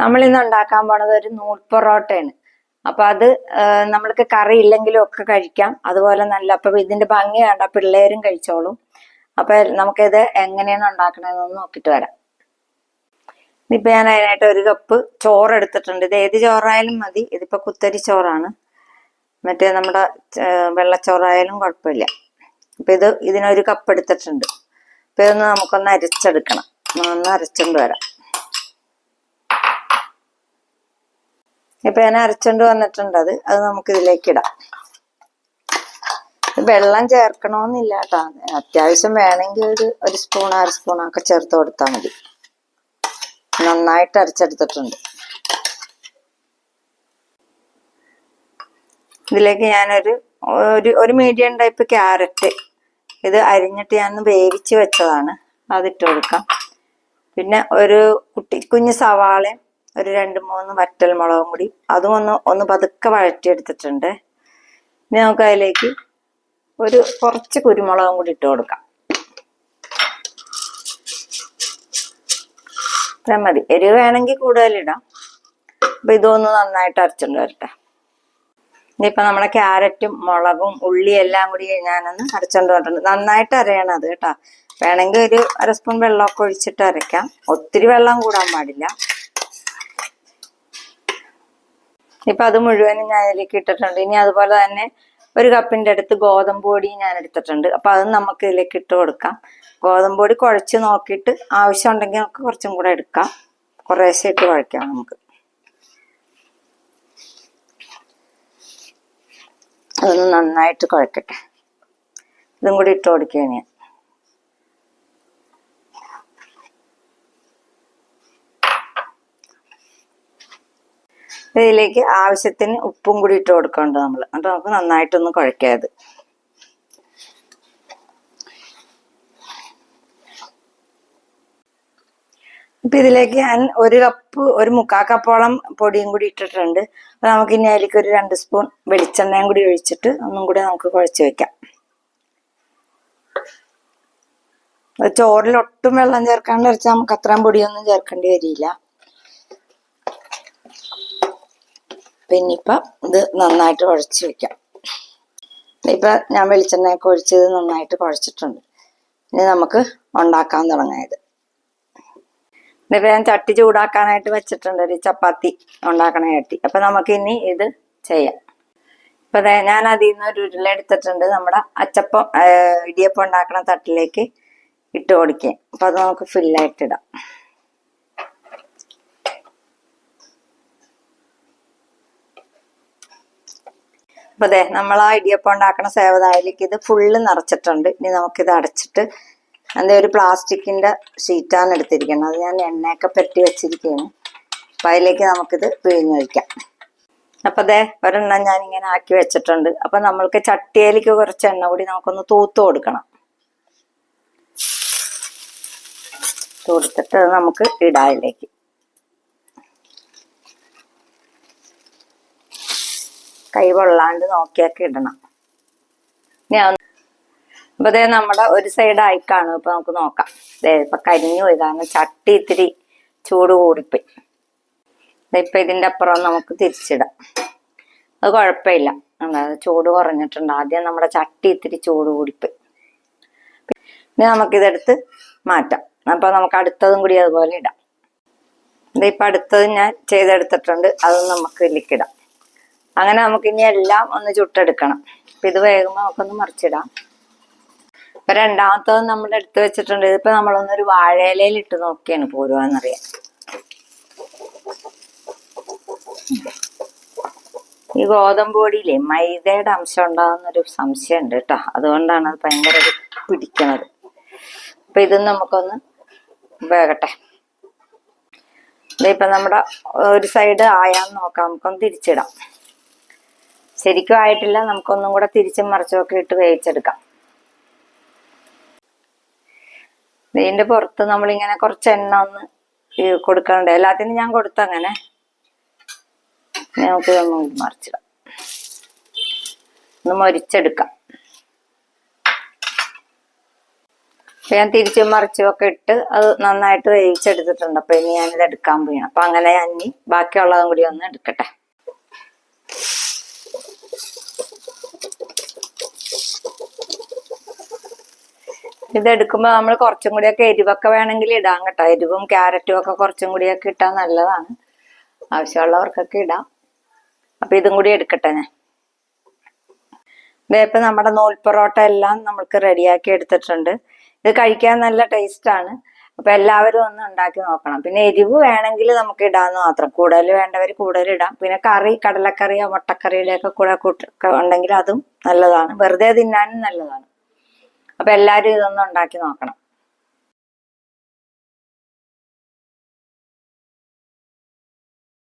നമ്മൾ ഇന്ന് ഉണ്ടാക്കാൻ പോണത് ഒരു നൂൽ പൊറോട്ടയാണ്. അപ്പൊ അത് നമ്മൾക്ക് കറി ഇല്ലെങ്കിലും ഒക്കെ കഴിക്കാം. അതുപോലെ നല്ല അപ്പൊ ഇതിന്റെ ഭംഗി കണ്ട പിള്ളേരും കഴിച്ചോളും. അപ്പൊ നമുക്കിത് എങ്ങനെയാണ് ഉണ്ടാക്കണതെന്ന് നോക്കിട്ട് വരാം. ഇപ്പൊ ഞാൻ അതിനായിട്ട് ഒരു കപ്പ് ചോറ് എടുത്തിട്ടുണ്ട്. ഇത് ഏത് ചോറായാലും മതി. ഇതിപ്പോ കുത്തരി ചോറാണ്. മറ്റേ നമ്മുടെ വെള്ളച്ചോറായാലും കുഴപ്പമില്ല. അപ്പൊ ഇത് ഇതിനൊരു കപ്പ് എടുത്തിട്ടുണ്ട്. അപ്പൊ ഇതൊന്ന് നമുക്കൊന്ന് അരച്ചെടുക്കണം. ഒന്ന് അരച്ചോണ്ട് വരാം. ഇപ്പൊ ഞാൻ അരച്ചോണ്ട് വന്നിട്ടുണ്ട് അത്. അത് നമുക്ക് ഇതിലേക്ക് ഇടാം വെള്ളം ചേർക്കണമെന്നില്ല കേട്ടോ. അത്യാവശ്യം വേണമെങ്കിൽ ഒരു ഒരു സ്പൂൺ അര സ്പൂണൊക്കെ ചേർത്ത് കൊടുത്താൽ മതി. നന്നായിട്ട് അരച്ചെടുത്തിട്ടുണ്ട്. ഇതിലേക്ക് ഞാനൊരു ഒരു ഒരു മീഡിയം ടൈപ്പ് ക്യാരറ്റ് ഇത് അരിഞ്ഞിട്ട് ഞാൻ വേവിച്ച് വെച്ചതാണ്. അതിട്ട് കൊടുക്കാം. പിന്നെ ഒരു കുട്ടി കുഞ്ഞ് സവാളയും ഒരു രണ്ട് മൂന്ന് വറ്റൽ മുളകും കൂടി. അതും ഒന്ന് ഒന്ന് പതുക്കെ വഴറ്റിയെടുത്തിട്ടുണ്ട്. ഇനി നമുക്ക് അതിലേക്ക് ഒരു കുറച്ച് കുരുമുളകും കൂടി ഇട്ട് കൊടുക്കാം. ഇത്രയും മതി. എരിവ് വേണമെങ്കിൽ കൂടുതലിടാം അപ്പൊ ഇതൊന്ന് നന്നായിട്ട് അരച്ചിട്ട് വരട്ടെ. ഇനിയിപ്പൊ നമ്മുടെ ക്യാരറ്റും മുളകും ഉള്ളി എല്ലാം കൂടി ഞാനൊന്ന് അരച്ചോണ്ട് വന്നിട്ടുണ്ട് നന്നായിട്ട് അരയണം അത് കേട്ടോ. വേണമെങ്കിൽ ഒരു അര സ്പൂൺ വെള്ളമൊക്കെ ഒഴിച്ചിട്ട് അരയ്ക്കാം. ഒത്തിരി വെള്ളം കൂടാൻ പാടില്ല. ഇപ്പൊ അത് മുഴുവനും ഞാൻ ഇതിലേക്ക് ഇട്ടിട്ടുണ്ട്. ഇനി അതുപോലെ തന്നെ ഒരു കപ്പിന്റെ അടുത്ത് ഗോതമ്പ് പൊടി ഞാൻ എടുത്തിട്ടുണ്ട് അപ്പൊ അത് നമുക്ക് ഇതിലേക്ക് ഇട്ട് കൊടുക്കാം. ഗോതമ്പ് പൊടി കുഴച്ച് നോക്കിയിട്ട് ആവശ്യം ഉണ്ടെങ്കിൽ നമുക്ക് കുറച്ചും കൂടെ എടുക്കാം. കുറേശ്ശെ ഇട്ട് കുഴക്കാം നമുക്ക്. അതൊന്ന് നന്നായിട്ട് കുഴക്കട്ടെ. ഇതും കൂടി ഇട്ട് കൊടുക്കുകയാണ് ഞാൻ ഇതിലേക്ക് ആവശ്യത്തിന് ഉപ്പും കൂടി ഇട്ട് കൊടുക്കണ്ട് നമ്മൾ എന്നിട്ട് നമുക്ക് നന്നായിട്ടൊന്ന് കുഴക്കാത് ഇപ്പൊ ഇതിലേക്ക് ഞാൻ ഒരു കപ്പ് ഒരു മുക്കാ കപ്പോളം പൊടിയും കൂടി ഇട്ടിട്ടുണ്ട്. അപ്പൊ നമുക്ക് ഇനി അതിലേക്ക് ഒരു രണ്ട് സ്പൂൺ വെളിച്ചെണ്ണയും കൂടി ഒഴിച്ചിട്ട് ഒന്നും കൂടി നമുക്ക് കുഴച്ച് വെക്കാം. ചോറിൽ ഒട്ടും വെള്ളം ചേർക്കാണ്ട് അരച്ചാൽ നമുക്ക് അത്രയും പൊടിയൊന്നും ചേർക്കേണ്ടി വരില്ല. പിന്നെ ഇപ്പം ഇത് നന്നായിട്ട് കുഴച്ച് വെക്കാം. ഇപ്പൊ ഞാൻ വെളിച്ചെണ്ണയൊക്കെ ഒഴിച്ചത് നന്നായിട്ട് കുഴച്ചിട്ടുണ്ട്. ഇനി നമുക്ക് ഉണ്ടാക്കാൻ തുടങ്ങായത് ഇനിയിപ്പോ ഞാൻ ചട്ടി ചൂടാക്കാനായിട്ട് വെച്ചിട്ടുണ്ട് ഒരു ചപ്പാത്തി ഉണ്ടാക്കണ ചട്ടി. അപ്പൊ നമുക്ക് ഇനി ഇത് ചെയ്യാം. ഇപ്പൊ ഞാൻ അതിൽ നിന്ന് ഒരു ഉരുള എടുത്തിട്ടുണ്ട് നമ്മുടെ അച്ചപ്പം ഇടിയപ്പം ഉണ്ടാക്കണ തട്ടിലേക്ക് ഇട്ട് കൊടുക്കുക അപ്പൊ അത് നമുക്ക് ഫില്ലായിട്ട് ഇടാം അപ്പൊ അതെ നമ്മൾ ആ ഇടിയപ്പം ഉണ്ടാക്കുന്ന സേവതായിലേക്ക് ഇത് ഫുള്ള് നിറച്ചിട്ടുണ്ട്. ഇനി നമുക്കിത് അടച്ചിട്ട് എന്താ ഒരു പ്ലാസ്റ്റിക്കിന്റെ ഷീറ്റാണ് എടുത്തിരിക്കുന്നത്. അത് ഞാൻ എണ്ണയൊക്കെ പെരട്ടി വെച്ചിരിക്കുകയാണ്. അപ്പൊ അതിലേക്ക് നമുക്കിത് പിഴിഞ്ഞൊഴിക്കാം അപ്പൊ അതെ ഒരെണ്ണം ഞാൻ ഇങ്ങനെ ആക്കി വെച്ചിട്ടുണ്ട്. അപ്പൊ നമ്മൾക്ക് ചട്ടിയിലേക്ക് കുറച്ച് എണ്ണ കൂടി നമുക്കൊന്ന് തൂത്ത് കൊടുക്കണം. കൊടുത്തിട്ട് അത് നമുക്ക് ഇടാം കൈ കൊള്ളാണ്ട് നോക്കിയൊക്കെ ഇടണം. ഞാൻ അപ്പൊ അതേ നമ്മുടെ ഒരു സൈഡ് ആയിക്കാണ്. ഇപ്പൊ നമുക്ക് നോക്കാം. ദേ ഇപ്പൊ കരിഞ്ഞു പോയി. കാരണം ചട്ടി ഇത്തിരി ചൂട് കൂടിപ്പോയി. ഇപ്പൊ ഇതിന്റെ അപ്പുറം നമുക്ക് തിരിച്ചിടാം. അത് കുഴപ്പമില്ല. അതായത് ചൂട് കുറഞ്ഞിട്ടുണ്ട്. ആദ്യം നമ്മുടെ ചട്ടി ഇത്തിരി ചൂട് കൂടിപ്പോയി. പിന്നെ നമുക്കിതെടുത്ത് മാറ്റാം. അപ്പൊ നമുക്ക് അടുത്തതും കൂടി അതുപോലെ ഇടാം. ദേ ഇപ്പൊ അടുത്തത് ഞാൻ ചെയ്തെടുത്തിട്ടുണ്ട്. അത് നമുക്ക് ഇതിലേക്കിടാം അങ്ങനെ നമുക്ക് ഇനി എല്ലാം ഒന്ന് ചുട്ടെടുക്കണം. അപ്പൊ ഇത് വേഗം നമുക്കൊന്ന് മറിച്ചിടാം. ഇപ്പൊ രണ്ടാമത്തത് നമ്മൾ എടുത്തു വെച്ചിട്ടുണ്ട്. ഇതിപ്പോ നമ്മളൊന്നൊരു വാഴയിലയിൽ ഇട്ട് നോക്കിയാണ് പോരുവാന്നറിയാം ഈ ഗോതമ്പ് പൊടിയില്ലേ മൈദയുടെ അംശം ഉണ്ടാകുന്നൊരു സംശയമുണ്ട് കേട്ടോ. അതുകൊണ്ടാണ് അത് ഭയങ്കര പിടിക്കുന്നത് അപ്പൊ ഇത് നമുക്കൊന്ന് വേകട്ടെ. ഇപ്പൊ നമ്മുടെ ഒരു സൈഡ് ആയാന്ന് നോക്കാം. നമുക്കൊന്ന് തിരിച്ചിടാം. ശരിക്കും ആയിട്ടില്ല. നമുക്കൊന്നും കൂടെ തിരിച്ചും മറിച്ചും ഒക്കെ ഇട്ട് വേവിച്ചെടുക്കാം. ഇതിന്റെ പുറത്ത് നമ്മളിങ്ങനെ കുറച്ച് എണ്ണ ഒന്ന് കൊടുക്കണ്ട എല്ലാത്തിനും ഞാൻ കൊടുത്ത അങ്ങനെ. നമുക്ക് ഇതൊന്നും മറിച്ചിടാം. ഒന്ന് മൊരിച്ചെടുക്കാം. ഞാൻ തിരിച്ചും മറിച്ചും ഒക്കെ ഇട്ട് അത് നന്നായിട്ട് വേവിച്ചെടുത്തിട്ടുണ്ട്. അപ്പൊ ഇനി ഞാനിത് എടുക്കാൻ പോയി അപ്പൊ അങ്ങനെ ഞാൻ ബാക്കിയുള്ളതും കൂടി ഒന്ന് എടുക്കട്ടെ. ഇതെടുക്കുമ്പോൾ നമ്മൾ കുറച്ചും കൂടിയൊക്കെ എരിവൊക്കെ വേണമെങ്കിൽ ഇടാം കേട്ടോ. എരിവും ക്യാരറ്റും ഒക്കെ കുറച്ചും കൂടിയൊക്കെ ഇട്ടാൽ നല്ലതാണ്. ആവശ്യമുള്ളവർക്കൊക്കെ ഇടാം. അപ്പൊ ഇതും കൂടി എടുക്കട്ടെ ഞാൻ. ഇപ്പൊ നമ്മുടെ നൂൽ പൊറോട്ട എല്ലാം നമ്മൾക്ക് റെഡിയാക്കി എടുത്തിട്ടുണ്ട്. ഇത് കഴിക്കാൻ നല്ല ടേസ്റ്റ് ആണ്. അപ്പൊ എല്ലാവരും ഒന്ന് ഉണ്ടാക്കി നോക്കണം. പിന്നെ എരിവ് വേണമെങ്കിൽ നമുക്ക് ഇടാന്ന് മാത്രം. കൂടുതൽ വേണ്ടവർ കൂടുതൽ ഇടാം. പിന്നെ കറി കടലക്കറിയോ മുട്ടക്കറിയുടെ കൂടെ കൂട്ട് ഉണ്ടെങ്കിൽ അതും നല്ലതാണ്. വെറുതെ തിന്നാനും നല്ലതാണ്. അപ്പൊ എല്ലാവരും ഇതൊന്നും ഉണ്ടാക്കി നോക്കണം.